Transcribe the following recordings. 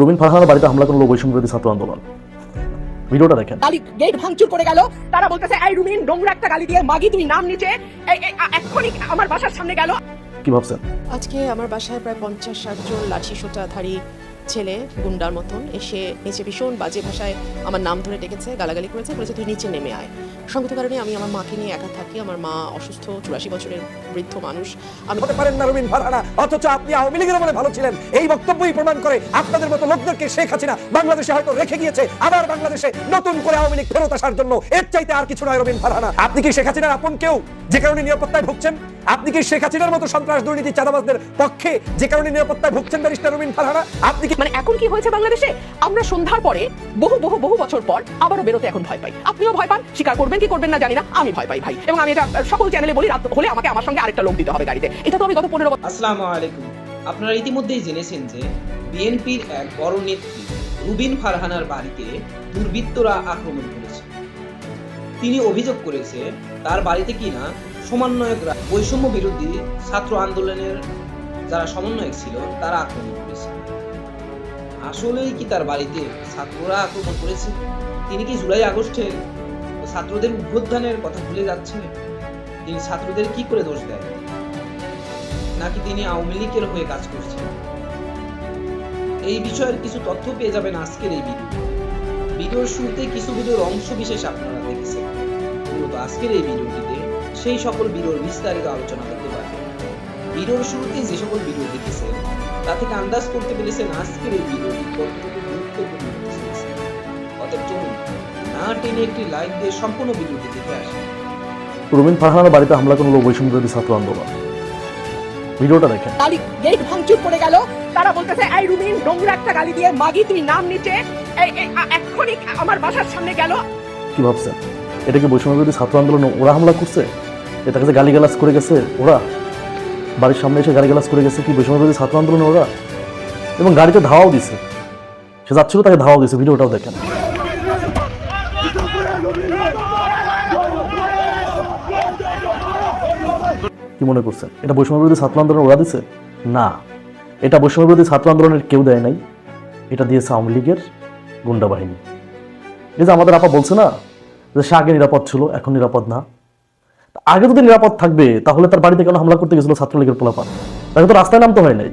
Rubin ফারহানের বাড়িতে হামলা করল বৈষম্যবাদী ছাত্র আন্দোলন। ভিডিওটা দেখেন। গালি গেট ভাঙচুর করে গেল। তারা বলতেছে এই রুমিন নোংরা একটা গালি দিয়ে মাগি তুই নাম নিচে এক্ষুনি আমার বাসার সামনে গেল। কি ভাবছেন? আজকে আমার বাসায় প্রায় পঞ্চাশ ষাট জন লাঠি সোটাধারী ছেলে গুন্ডার মতন এসে নিচে ভীষণ বাজে ভাষায় আমার নাম ধরে ডেকেছে, গালাগালি করেছে, বলেছে, তুই নিচে নেমে আয়। সঙ্গত কারণে আমি আমার মাকে নিয়ে একা থাকি। আমার মা অসুস্থ, চুরাশি বছরের বৃদ্ধ মানুষ। আমি হতে পারেন না রবিন ফারহানা, অথচ আপনি আওয়ামী লীগের মনে ভালো ছিলেন। এই বক্তব্যই প্রমাণ করে আপনাদের মতো লোকদেরকে শেখ হাসিনা বাংলাদেশে হয়তো রেখে গিয়েছে, আবার বাংলাদেশে নতুন করে আওয়ামী লীগ ফেরত আসার জন্য। এর চাইতে আর কিছু নয় রবিন ফারহানা। আপনি কি শেখ হাসিনার আপন কেউ, যে কারণে নিরাপত্তায় ভুগছেন? আপনি কি শেখ হাসিনার মতো সন্ত্রাস দুর্নীতি চাঁদাবাজদের পক্ষে যে কারণে নিরাপত্তায় ভুগছেন ব্যারিস্টার রবিন ফারহানা? আপনি কি মানে এখন কি হয়েছে বাংলাদেশে? আমরা সন্ধ্যার পরে বহু বহু বহু বছর পর আবারও বেরোতে এখন ভয় পাই। আপনিও ভয় পান? স্বীকার করবেন কি করবেন না জানি না। আমি ভয় পাই ভাই। এবং আমি এটা সকল চ্যানেলে বলি রাত হলে আমাকে আমার সঙ্গে আরেকটা লোক দিতে হবে গাড়িতে। এটা তো আমি গত পনেরো আসসালামু আলাইকুম। আপনারা ইতিমধ্যেই জেনেছেন যে বিএনপির এক বড় নেত্রী রুবিন ফারহানার বাড়িতে দুর্বৃত্তরা আক্রমণ করেছে। তিনি অভিযোগ করেছে তার বাড়িতে কিনা সমন্বয়করা, বৈষম্য বিরোধী ছাত্র আন্দোলনের যারা সমন্বয়ক ছিল, তারা আক্রমণ করেছে। আসলেই কি তার বাড়িতে ছাত্ররা আক্রমণ করেছে? তিনি কি জুলাই আগস্টে ছাত্রদের উদ্বোধনের কথা ভুলে যাচ্ছেন? তিনি ছাত্রদের কি করে দোষ দেয় নাকি তিনি আওয়ামী লীগের হয়ে কাজ করছেন? এই বিষয়ের কিছু তথ্য পেয়ে যাবেন আজকের এই ভিডিও। ভিডিওর শুরুতে কিছু ভিডিওর অংশ বিশেষ আপনারা দেখেছেন। মূলত আজকের এই ভিডিওটিতে সেই সকল ভিডিওর বিস্তারিত আলোচনা করতে পারবেন ভিডিওর শুরুতে যে সকল ভিডিও দেখেছেন তা থেকে আন্দাজ করতে পেরেছেন আজকের এই ভিডিওটি কতটুকু গুরুত্বপূর্ণ অতএব চলুন না টেনে একটি লাইক দিয়ে সম্পূর্ণ ভিডিওটি দেখে আসেন রুবিন ফারহানের বাড়িতে হামলা করল বৈষম্য বিরোধী ছাত্র আন্দোলন। ভিডিওটা দেখেন। গালি গেট ভাঙচুর করে গেল। তারা বলতেছে এই রুমিন নোংরা একটা গালি দিয়ে মাগি তুই নাম নিচে। এক্ষুনি আমার বাসার সামনে গেল। কি ভাবছেন? এটা কি বৈষম্য বিরোধী ছাত্র আন্দোলন ওরা হামলা করছে? এটা কাছে গালিগালাজ করে গেছে, ওরা। বাড়ির সামনে এসে গালিগালাজ করে গেছে, কি বৈষম্য বিরোধী ছাত্র আন্দোলন ওরা? এবং গাড়িতে ধাওয়াও দিছে। সে যাচ্ছিল, তাকে ধাওয়াও দিছে, ভিডিওটাও দেখেন। কি মনে করছেন? এটা বৈষম্য বিরোধী ছাত্র আন্দোলন ওরা দিছে? না। এটা বৈষম্য বিরোধী ছাত্র আন্দোলনের কেউ দেয় নাই। এটা দিয়েছে আওয়ামী লীগের গুন্ডা বাহিনী। এই যে আমাদের আপা বলছে না, যে সে আগে নিরাপদ ছিল, এখন নিরাপদ না। আগে যদি নিরাপদ থাকবে, তাহলে তার বাড়িতে কেন হামলা করতে গেছিল ছাত্রলীগের পোলাপান? তাকে তো রাস্তায় নামতে হয় নাই।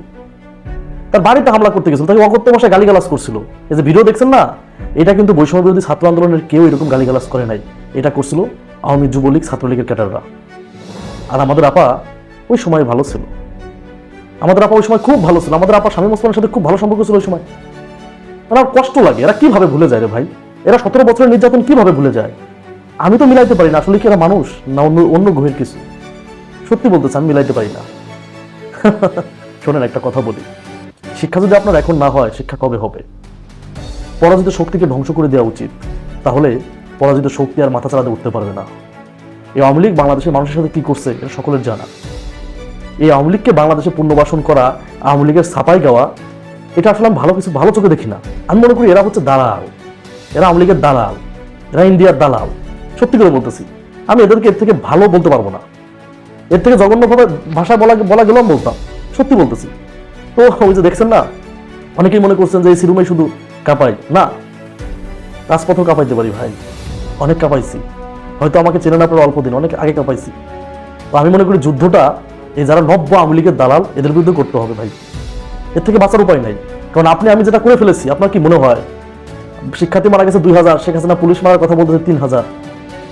তার বাড়িতে হামলা করতে গেছিল, তাকে অকথ্য ভাষায় গালিগালাজ করছিল। এই যে ভিডিও দেখছেন না, এটা কিন্তু বৈষম্য বিরোধী ছাত্র আন্দোলনের কেউ এরকম গালিগালাজ করে নাই। এটা করছিল আওয়ামী যুবলীগ ছাত্রলীগের ক্যাডাররা। আর আমাদের আপা ওই সময় ভালো ছিল। আমাদের আপা ওই সময় খুব ভালো ছিল। আমাদের আপা স্বামী মুসলমানের সাথে খুব ভালো সম্পর্ক ছিল ওই সময়। আমার কষ্ট লাগে, এরা কীভাবে ভুলে যায় রে ভাই? এরা সতেরো বছরের নির্যাতন কীভাবে ভুলে যায়? আমি তো মিলাইতে পারি না, আসলে কি এরা মানুষ না অন্য অন্য গ্রহের কিছু? সত্যি বলতেছে, আমি মিলাইতে পারি না। শোনেন, একটা কথা বলি। শিক্ষা যদি আপনার এখন না হয়, শিক্ষা কবে হবে? পরাজিত শক্তিকে ধ্বংস করে দেওয়া উচিত। তাহলে পরাজিত শক্তি আর মাথা চালাতে উঠতে পারবে না। এই আওয়ামী লীগ বাংলাদেশের মানুষের সাথে কি করছে, এটা সকলের জানা। এই আওয়ামী লীগকে বাংলাদেশে পুনর্বাসন করা, আওয়ামী লীগের ছাপাই গাওয়া, এটা আসলে আমি ভালো কিছু, ভালো চোখে দেখি না। আমি মনে করি এরা হচ্ছে দালাল। এরা আওয়ামী লীগের দালাল। এরা ইন্ডিয়ার দালাল। সত্যি করে বলতেছি, আমি এদেরকে এর থেকে ভালো বলতে পারব না। এর থেকে জঘন্যভাবে ভাষা বলা বলা গেলেও আমি বলতাম, সত্যি বলতেছি। তো ওই যে দেখছেন না, অনেকেই মনে করছেন যে এই সিরুমে শুধু কাঁপাই। না, রাজপথও কাঁপাইতে পারি ভাই, অনেক কাঁপাইছি। হয়তো আমাকে চেনে না আপনার অল্প দিন, অনেক আগে কাঁপাইছি। তো আমি মনে করি যুদ্ধটা, এই যারা নব্য আওয়ামী লীগের দালাল, এদের বিরুদ্ধে করতে হবে ভাই। এর থেকে বাঁচার উপায় নাই। কারণ আপনি, আমি যেটা করে ফেলেছি, আপনার কি মনে হয়? শিক্ষার্থী মারা গেছে দুই হাজার, শেখ হাসিনা পুলিশ মারার কথা বলতেছে তিন হাজার।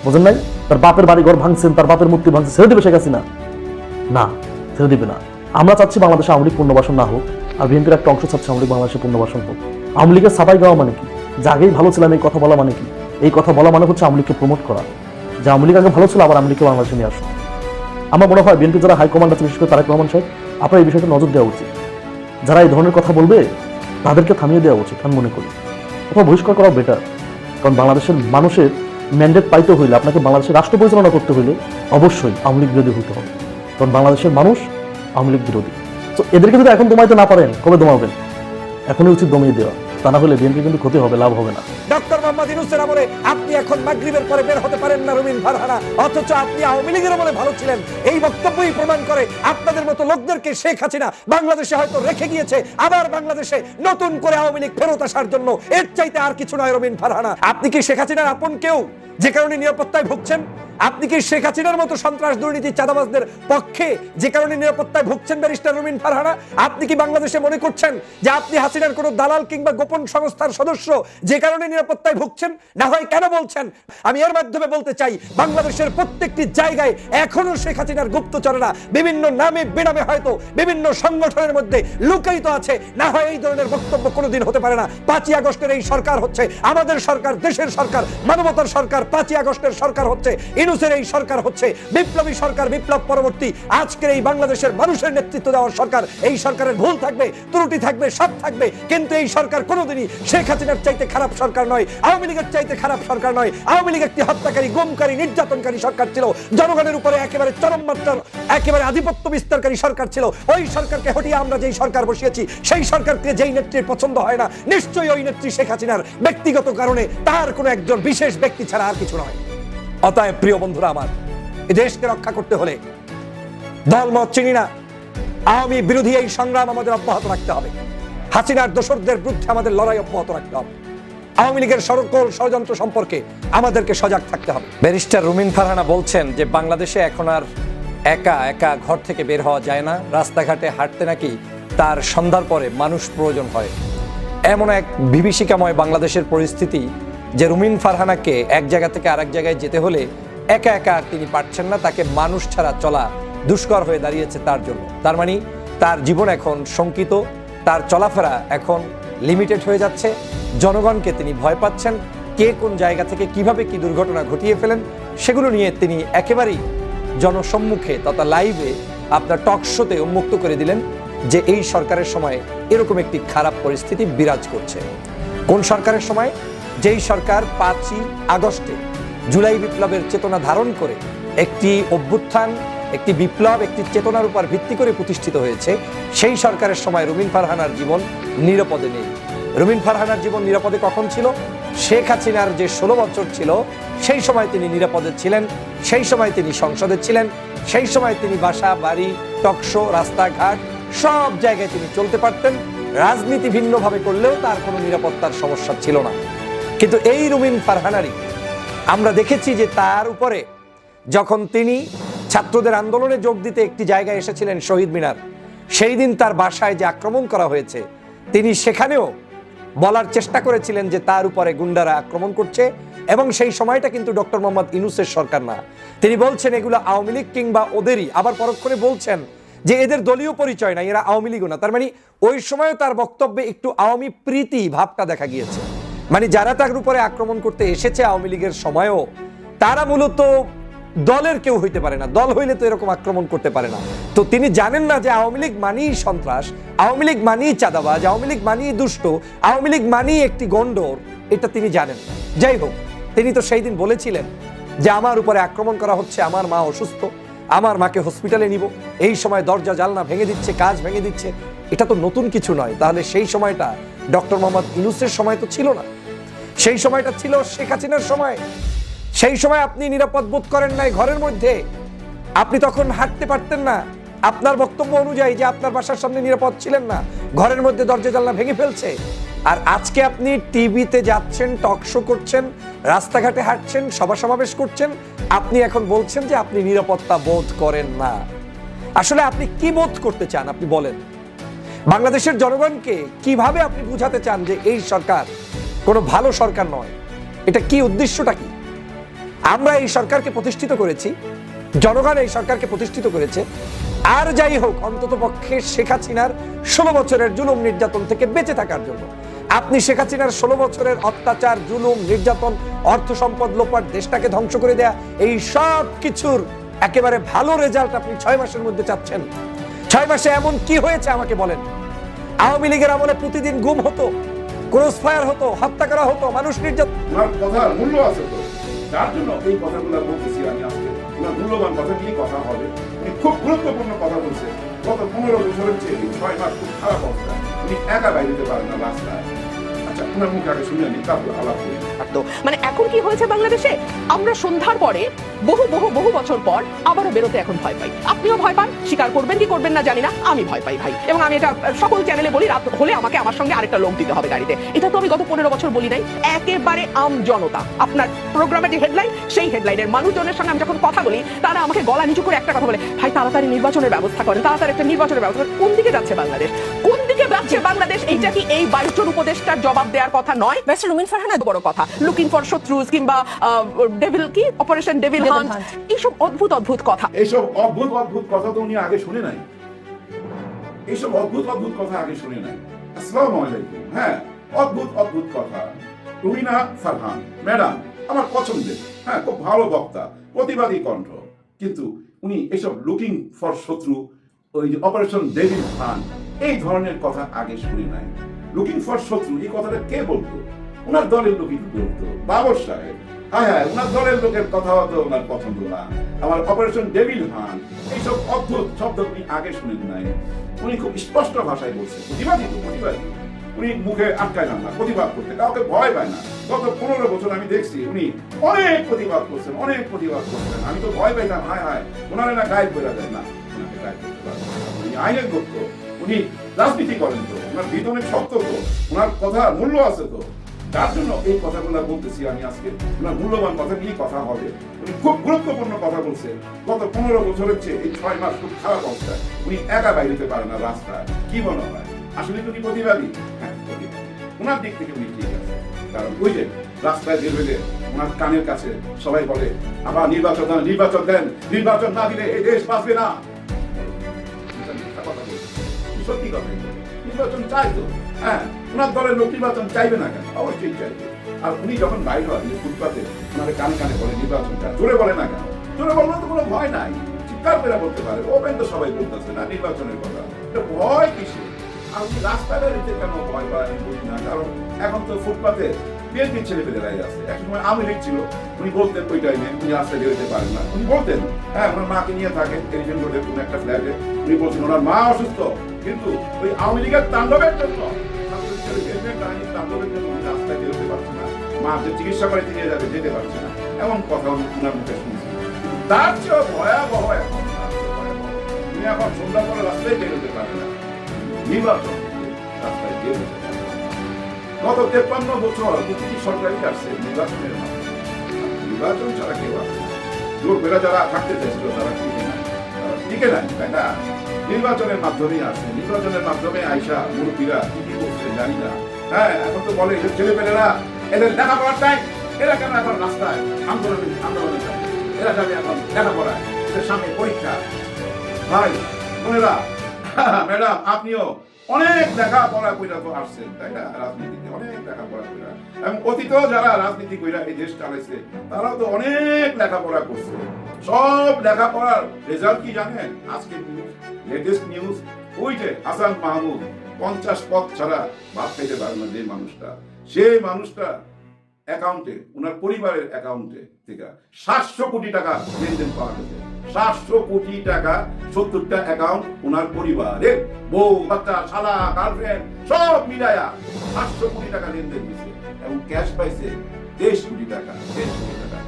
বোঝেন নাই? তার বাপের বাড়ি ঘর ভাঙছেন, তার বাপের মূর্তি ভাঙছে, ছেড়ে দেবে শেখ হাসিনা? না, ছেড়ে দিবে না। আমরা চাচ্ছি বাংলাদেশে আওয়ামী লীগ পুনর্বাসন না হোক, আর বিএনপির একটা অংশ চাচ্ছে আওয়ামী লীগ বাংলাদেশে পুনর্বাসন হোক। আওয়ামী লীগের সাফাই গাওয়া মানে কি? যে আগেই ভালো ছিলাম, এই কথা বলা মানে কি? এই কথা বলা মানে হচ্ছে আওয়ামী লীগকে প্রমোট করা। যে আওয়ামী লীগ আগে ভালো ছিল, আবার আওয়ামী লীগকে বাংলাদেশে নিয়ে আসো। আমার মনে হয় বিএনপি যারা হাইকমান্ড আছে, বিশেষ করে তারেক রহমান সাহেব, আপনার এই বিষয়টা নজর দেওয়া উচিত। যারা এই ধরনের কথা বলবে, তাদেরকে থামিয়ে দেওয়া উচিত, আমি মনে করি। অথবা বহিষ্কার করা বেটার কারণ বাংলাদেশের মানুষের ম্যান্ডেট পাইতে হইলে, আপনাকে বাংলাদেশের রাষ্ট্র পরিচালনা করতে হইলে অবশ্যই আওয়ামী লীগ বিরোধী হতে হবে। কারণ বাংলাদেশের মানুষ আওয়ামী লীগ বিরোধী। তো এদেরকে যদি এখন দমাইতে না পারেন, কবে দমাবেন? এখনই উচিত দমিয়ে দেওয়া। তা না হলে বিএনপি কিন্তু ক্ষতি হবে, লাভ হবে না। ডক্টর মোহাম্মদ ইউনুসের আমলে আপনি এখন মাগরিবের পরে বের হতে পারেন না রুমিন ফারহানা, অথচ আপনি আওয়ামী লীগের আমলে ভালো ছিলেন। এই বক্তব্যই প্রমাণ করে আপনাদের মতো লোকদেরকে শেখ হাসিনা বাংলাদেশে হয়তো রেখে গিয়েছে, আবার বাংলাদেশে নতুন করে আওয়ামী লীগ ফেরত আসার জন্য। এর চাইতে আর কিছু নয় রুমিন ফারহানা। আপনি কি শেখ হাসিনার আপন কেউ, যে কারণে নিরাপত্তায় ভুগছেন? আপনি কি শেখ হাসিনার মতো সন্ত্রাস দুর্নীতি চাঁদাবাজদের পক্ষে যে কারণে নিরাপত্তায় ভুগছেন ব্যারিস্টার রুমিন ফারহানা? আপনি কি বাংলাদেশে মনে করছেন যে আপনি হাসিনার কোনো দালাল কিংবা গোপন সংস্থার সদস্য যে কারণে নিরাপত্তায় ভুগছেন? না হয় কেন বলছেন? আমি এর মাধ্যমে বলতে চাই, বাংলাদেশের প্রত্যেকটি জায়গায় এখনও শেখ হাসিনার গুপ্তচরেরা বিভিন্ন নামে, বেনামে হয়তো বিভিন্ন সংগঠনের মধ্যে লুকায়িত আছে। না হয় এই ধরনের বক্তব্য কোনোদিন হতে পারে না। পাঁচই আগস্টের এই সরকার হচ্ছে আমাদের সরকার, দেশের সরকার, মানবতার সরকার, পাঁচই আগস্টের সরকার হচ্ছে। ইনুসের এই সরকার হচ্ছে বিপ্লবী সরকার, বিপ্লব পরবর্তী। আজকের এই বাংলাদেশের মানুষের নেতৃত্ব দেওয়ার সরকার, এই সরকারের ভুল থাকবে, ত্রুটি থাকবে, সব থাকবে, কিন্তু এই সরকার কোনোদিনই শেখ হাসিনার চাইতে খারাপ সরকার নয়, আওয়ামী লীগের চাইতে খারাপ সরকার নয়। আওয়ামী লীগ একটি হত্যাকারী, গুমকারী, নির্যাতনকারী সরকার ছিল। জনগণের উপরে একেবারে চরম মাত্রার, একেবারে আধিপত্য বিস্তারকারী সরকার ছিল। ওই সরকারকে হটিয়ে আমরা যেই সরকার বসিয়েছি, সেই সরকারকে যেই নেত্রীর পছন্দ হয় না, নিশ্চয়ই ওই নেত্রী শেখ হাসিনার ব্যক্তিগত কারণে তার কোনো একজন বিশেষ ব্যক্তি ছাড়া আর কিছু নয়। অতএব প্রিয় বন্ধুরা আমার, এই দেশকে রক্ষা করতে হলে দলমত চিনি না। আওয়ামী বিরোধী এই সংগ্রাম আমাদের অব্যাহত রাখতে হবে। হাসিনার দোসরদের বিরুদ্ধে আমাদের লড়াই অব্যাহত রাখতে হবে। আওয়ামী লীগের সকল ষড়যন্ত্র সম্পর্কে আমাদেরকে সজাগ থাকতে হবে। ব্যারিস্টার রুমিন ফারহানা বলছেন যে, বাংলাদেশে এখন আর একা একা ঘর থেকে বের হওয়া যায় না, রাস্তাঘাটে হাঁটতে নাকি তার সন্ধ্যার পরে মানুষ প্রয়োজন হয়। এমন এক বিভীষিকাময় বাংলাদেশের পরিস্থিতি যে রুমিন ফারহানাকে এক জায়গা থেকে আরেক জায়গায় যেতে হলে একা একা আর তিনি পারছেন না, তাকে মানুষ ছাড়া চলা দুষ্কর হয়ে দাঁড়িয়েছে তার জন্য। তার মানে তার জীবন এখন শঙ্কিত, তার চলাফেরা এখন লিমিটেড হয়ে যাচ্ছে। জনগণকে তিনি ভয় পাচ্ছেন, কে কোন জায়গা থেকে কীভাবে কি দুর্ঘটনা ঘটিয়ে ফেলেন, সেগুলো নিয়ে তিনি একেবারেই জনসম্মুখে তথা লাইভে আপনার টক শোতে উন্মুক্ত করে দিলেন যে এই সরকারের সময় এরকম একটি খারাপ পরিস্থিতি বিরাজ করছে। কোন সরকারের সময়? যেই সরকার পাঁচই আগস্টে জুলাই বিপ্লবের চেতনা ধারণ করে একটি অভ্যুত্থান, একটি বিপ্লব, একটি চেতনার উপর ভিত্তি করে প্রতিষ্ঠিত হয়েছে, সেই সরকারের সময় রুমিন ফারহানার জীবন নিরাপদে নেই। রুমিন ফারহানার জীবন নিরাপদে কখন ছিল? শেখ হাসিনার যে ষোলো বছর ছিল, সেই সময় তিনি নিরাপদে ছিলেন, সেই সময় তিনি সংসদে ছিলেন, সেই সময় তিনি বাসা, বাড়ি টকশো রাস্তাঘাট, সব জায়গায় তিনি চলতে পারতেন। রাজনীতি ভিন্নভাবে করলেও তার কোনো নিরাপত্তার সমস্যা ছিল না। কিন্তু এই রুমিন ফারহানারি আমরা দেখেছি যে তার উপরে যখন তিনি ছাত্রদের আন্দোলনে যোগ দিতে একটি জায়গায় এসেছিলেন শহীদ মিনার, সেই দিন তার বাসায় যে আক্রমণ করা হয়েছে, তিনি সেখানেও বলার চেষ্টা করেছিলেন যে তার উপরে গুন্ডারা আক্রমণ করছে এবং সেই সময়টা কিন্তু ডক্টর মোহাম্মদ ইনুসের সরকার না। তিনি বলছেন, এগুলো আওয়ামী লীগ কিংবা ওদেরই। আবার পরক্ষণে বলছেন যে এদের দলীয় পরিচয় নাই, এরা আওয়ামী লীগও না। তার মানে ওই সময়ও তার বক্তব্যে একটু আওয়ামী প্রীতি ভাবটা দেখা গিয়েছে। মানে যারা তার উপরে আক্রমণ করতে এসেছে আওয়ামী লীগের সময়ও, তারা মূলত দলের কেউ হইতে পারে না। দল হইলে তো এরকম আক্রমণ করতে পারে না। তো তিনি জানেন না যে আওয়ামী লীগ মানেই সন্ত্রাস, আওয়ামী লীগ মানেই চাঁদাবাজ, আওয়ামী লীগ মানেই দুষ্ট, আওয়ামী লীগ মানেই একটি গন্ডর, এটা তিনি জানেন। যাই হোক, তিনি তো সেই দিন বলেছিলেন যে আমার উপরে আক্রমণ করা হচ্ছে, আমার মা অসুস্থ, আমার মাকে হসপিটালে নিব। এই সময় দরজা জালনা ভেঙে দিচ্ছে, কাজ ভেঙে দিচ্ছে। এটা তো নতুন কিছু নয়। তাহলে সেই সময়টা ডক্টর মোহাম্মদ ইনুসের সময় তো ছিল না। সেই সময়টা ছিল শেখ হাসিনার সময়। সেই সময় আপনি নিরাপদ বোধ করেন নাই ঘরের মধ্যে। আপনি তখন হাঁটতে পারতেন না। আপনার বক্তব্য অনুযায়ী যে আপনার বাসার সামনে নিরাপদ ছিলেন না, ঘরের মধ্যে দরজা জানলা ভেঙে ফেলছে। আর আজকে আপনি টিভিতে যাচ্ছেন, টক শো করছেন, রাস্তাঘাটে হাঁটছেন সভা সমাবেশ করছেন, আপনি এখন বলছেন যে আপনি নিরাপত্তা বোধ করেন না। আসলে আপনি কি বোধ করতে চান, আপনি বলেন। বাংলাদেশের জনগণকে কীভাবে আপনি বুঝাতে চান যে এই সরকার কোনো ভালো সরকার নয়। এটা কি উদ্দেশ্যটা কি? আমরা এই সরকারকে প্রতিষ্ঠিত করেছি, জনগণ এই সরকারকে প্রতিষ্ঠিত করেছে। আর যাই হোক, অন্তত পক্ষে শেখ হাসিনার ষোলো বছরের জুলুম নির্যাতন থেকে বেঁচে থাকার জন্য। আপনি শেখ হাসিনার ষোলো বছরের অত্যাচার, জুলুম, নির্যাতন, অর্থ সম্পদ লোপার দেশটাকে ধ্বংস করে দেয়া, এই সব কিছুর একেবারে ভালো রেজাল্ট আপনি ছয় মাসের মধ্যে চাচ্ছেন। ছয় মাসে এমন কি হয়েছে আমাকে বলেন? আওয়ামী লীগের আমলে প্রতিদিন গুম হতো। ক্রস ফায়ার হতো, হত্যা করা হতো, মানুষ নির্যাতন কথার মূল্য আছে তো। যার জন্য এই কথাগুলো বলতেছি আমি আজকে। মূল্যবান কথাগুলি কথা হবে। খুব গুরুত্বপূর্ণ কথা বলছে গত পনেরো বছরের চেয়ে ছয় মাস খুব খারাপ অবস্থা। উনি একা বাইরে যেতে পারেন না রাস্তায়। আচ্ছা মুখে আগে শুনে নি তারপর আলাপ করি থাকতো মানে এখন কি হয়েছে বাংলাদেশে? আমরা সন্ধ্যার পরে বহু বহু বহু বছর পর আবারও বেরোতে এখন ভয় পাই। আপনিও ভয় পান? স্বীকার করবেন কি করবেন না জানি না। আমি ভয় পাই ভাই। এবং আমি এটা সকল চ্যানেলে বলি, রাত হলে আমাকে আমার সঙ্গে আরেকটা লোক দিতে হবে গাড়িতে। এটা তো আমি গত পনেরো বছর বলি নাই। একেবারে আম জনতা। আপনার প্রোগ্রামের যে হেডলাইন সেই হেডলাইনের মানুষজনের সঙ্গে আমি যখন কথা বলি, তারা আমাকে গলা নিচু করে একটা কথা বলে, ভাই, তাড়াতাড়ি নির্বাচনের ব্যবস্থা করেন, তাড়াতাড়ি একটা নির্বাচনের ব্যবস্থা কোন দিকে যাচ্ছে বাংলাদেশ? কোন দিকে যাচ্ছে বাংলাদেশ? এইটা কি এই বাইশজন উপদেষ্টার জবাব দেওয়ার কথা নয়? ব্যাস রুমিন ফারহানা বড় কথা। লুকিং ফর শত্রুজ কিংবা ডেভিল কি? অপারেশন ডেভিল হান্ট এইসব অদ্ভুত অদ্ভুত কথা। এইসব অদ্ভুত অদ্ভুত কথা তো উনি আগে শুনে নাই। এইসব অদ্ভুত অদ্ভুত কথা আগে শুনে নাই। আসসালামু আলাইকুম। হ্যাঁ অদ্ভুত অদ্ভুত কথা। রুমিনা ফারহান ম্যাডাম আমার পছন্দের হ্যাঁ খুব ভালো বক্তা প্রতিবাদী কণ্ঠ। কিন্তু উনি এসব লুকিং ফর শত্রু ওই যে অপারেশন ডেভিল খান এই ধরনের কথা আগে শুনে নাই। লুকিং ফর শত্রু, এই কথাটা কে বলতো? ওনার দলের লোকই বলতো। বাবর সাহেব হ্যাঁ হ্যাঁ ওনার দলের লোকের কথা তো ওনার পছন্দ না। আমার অপারেশন ডেভিল হান, এইসব অদ্ভুত শব্দ উনি আগে শুনেন নাই। উনি খুব স্পষ্ট ভাষায় বলছেন প্রতিবাদী তো প্রতিবাদী উনি মুখে আটকায় না না, প্রতিবাদ করতে, কাউকে ভয় পায় না। গত পনেরো বছর আমি দেখছি উনি অনেক প্রতিবাদ করছেন, অনেক প্রতিবাদ করছেন। আমি তো ভয় পাইতাম, হায় হায়, ওনারা না গায়েব করে দেন না করতে পারবেন উনি আইনের দক্ষ। উনি রাজনীতি করেন তো। ওনার ভিত অনেক শক্ত তো। ওনার কথা মূল্য আছে তো। যার জন্য এই কথাগুলো বলতেছি আমি আজকে। ওনার মূল্যবান কথা নিয়ে কথা হবে। উনি খুব গুরুত্বপূর্ণ কথা বলছেন। গত পনেরো বছরের চেয়ে এই ছয় মাস খুব খারাপ অবস্থায়। উনি একা বাইরেতে পারে না রাস্তায়। কি মনে হয়? আসলে তো উনি প্রতিবাদী। হ্যাঁ ওনার দিক থেকে উনি ঠিক আছে কারণ ওই যে রাস্তায় বের হইলে ওনার কানের কাছে সবাই বলে, আবার নির্বাচন নির্বাচন দেন। নির্বাচন না দিলে এই দেশ বাঁচবে না। সত্যি কথা। নির্বাচন চাই তো। হ্যাঁ ওনার দলের লোক নির্বাচন চাইবে না কেন? অবশ্যই চাইবে। আর উনি যখন বাইরে উনি ফুটপাতে, ওনার কানে কানে বলে, নির্বাচন চাই। জোরে বলে না কেন? জোরে বললে তো কোনো ভয় নাই। চিৎকার করে বলতে পারে। ওপেন তো সবাই বলতেছে না, নির্বাচনের কথা। এটা ভয় কিসে আর উনি রাস্তায় বেরোতে কেন ভয় পায় বুঝি না। কারণ এখন তো ফুটপাতে বিএনপির ছেলে পেলেরাই আছে এক সময় লীগ ছিল, উনি বলতেন ওই টাইমে উনি রাস্তায় বেরোতে পারেন না। উনি বলতেন হ্যাঁ ওনার মাকে নিয়ে এলিফেন্ট রোডের কোনো একটা ফ্ল্যাটে উনি বলছেন ওনার মা অসুস্থ, কিন্তু ওই আওয়ামী লীগের তাণ্ডবের জন্য। রাস্তায় না। চিকিৎসা করে নিয়ে যাবে, যেতে পারছে না। এমন কথা উনি ওনার মুখে শুনছি তার চেয়েও ভয়াবহ এখন। উনি এখন সন্ধ্যা রাস্তায় বেরোতে পারে না। নির্বাচন। রাস্তায় বেরোতে। গত তেপ্পান্ন বছর প্রতিটি সরকারই আসছে নির্বাচনের মাধ্যমে নির্বাচন ছাড়া কেউ আসে না। জোর বেড়া যারা থাকতে চাইছিল, তারা টিকে তারা টিকে নাই, তাই না? নির্বাচনের মাধ্যমেই আসে নির্বাচনের মাধ্যমে আইসা মুরব্বীরা কি কি করছে জানি না। হ্যাঁ এখন তো বলে, এসব ছেলে পেলেরা এদের লেখাপড়ার টাইম এরা কেন এখন রাস্তায় আন্দোলন, আন্দোলনে যাবে এরা যাবে এখন লেখাপড়ায় এদের সামনে পরীক্ষা। ভাই, বোনেরা, ম্যাডাম, আপনিও অনেক লেখাপড়া কইরা তো আসছেন তাই রাজনীতিতে অনেক লেখাপড়া কইরা। এবং অতীতেও যারা রাজনীতি কইরা এই দেশ চালাইছে, তারাও তো অনেক লেখাপড়া করছে। সব লেখাপড়ার রেজাল্ট কি জানেন? আজকে লেটেস্ট নিউজ ওই যে হাসান মাহমুদ, পঞ্চাশ পদ ছাড়া ভাত খাইতে পারে না যে মানুষটা। সেই মানুষটা অ্যাকাউন্টে ওনার পরিবারের অ্যাকাউন্টে থেকে সাতশো কোটি টাকা লেনদেন পাওয়া গেছে। সাতশো কোটি টাকা, সত্তরটা অ্যাকাউন্ট ওনার পরিবারের বউ, বাচ্চা, শালা গার্লফ্রেন্ড সব মিলায়া সাতশো কোটি টাকা লেনদেন দিচ্ছে এবং ক্যাশ পাইছে দেড় কোটি টাকা দেড় কোটি টাকা।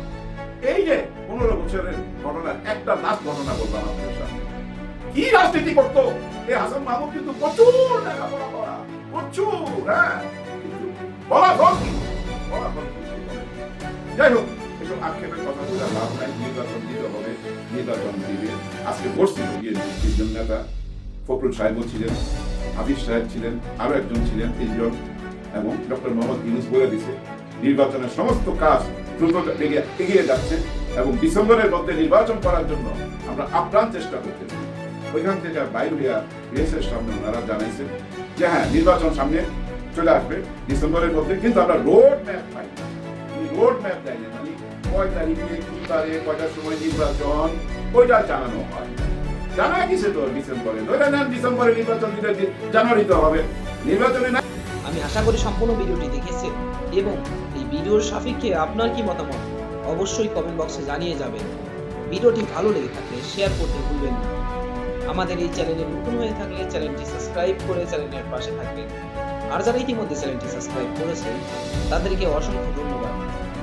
এই যে পনেরো বছরের ঘটনার একটা লাস্ট ঘটনা বললাম আপনাদের সামনে। কি রাজনীতি করতো? এই হাসান মাহমুদ কিন্তু প্রচুর লেখাপড়া করা, প্রচুর হ্যাঁ। ফলাফল কি? ফলাফল যাই হোক, এসব আক্ষেপের কথা বলে লাভ নাই, নির্বাচন দিতে হবে। নির্বাচন দিবে আজকে বসছিল তিনজন নেতা ফখরুল সাহেবও ছিলেন হাফিজ সাহেব ছিলেন আরও একজন ছিলেন তিনজন এবং ডক্টর মোহাম্মদ ইউনুস বলে দিছে নির্বাচনের সমস্ত কাজ দ্রুত এগিয়ে- যাচ্ছে এবং ডিসেম্বরের মধ্যে নির্বাচন করার জন্য আমরা আপ্রাণ চেষ্টা করতেছি ওইখান থেকে বাইর হইয়া প্রেসের সামনে ওনারা জানাইছেন যে হ্যাঁ নির্বাচন সামনে চলে আসবে ডিসেম্বরের মধ্যে কিন্তু আমরা রোড ম্যাপ পাই রোড ম্যাপ দেয় না মানে কয় তারিখে কি বারে কয়টার সময় নির্বাচন? ওইটা জানানো হয়। জানা গেছে তো ডিসেম্বরে। ধরে নেন ডিসেম্বরে নির্বাচন দিলে দি- জানুয়ারিতে হবে। নির্বাচনে না আমি আশা করি সম্পূর্ণ ভিডিওটি দেখেছেন এবং এই ভিডিওর সাপেক্ষে আপনার কি মতামত? অবশ্যই কমেন্ট বক্সে জানিয়ে যাবেন। ভিডিওটি ভালো লেগে থাকলে শেয়ার করতে ভুলবেন না। আমাদের এই চ্যানেলে নতুন হয়ে থাকলে চ্যানেলটি সাবস্ক্রাইব করে চ্যানেলের পাশে থাকবেন। আর যারা ইতিমধ্যে চ্যানেলটি সাবস্ক্রাইব করেছেন, তাদেরকে অসংখ্য ধন্যবাদ।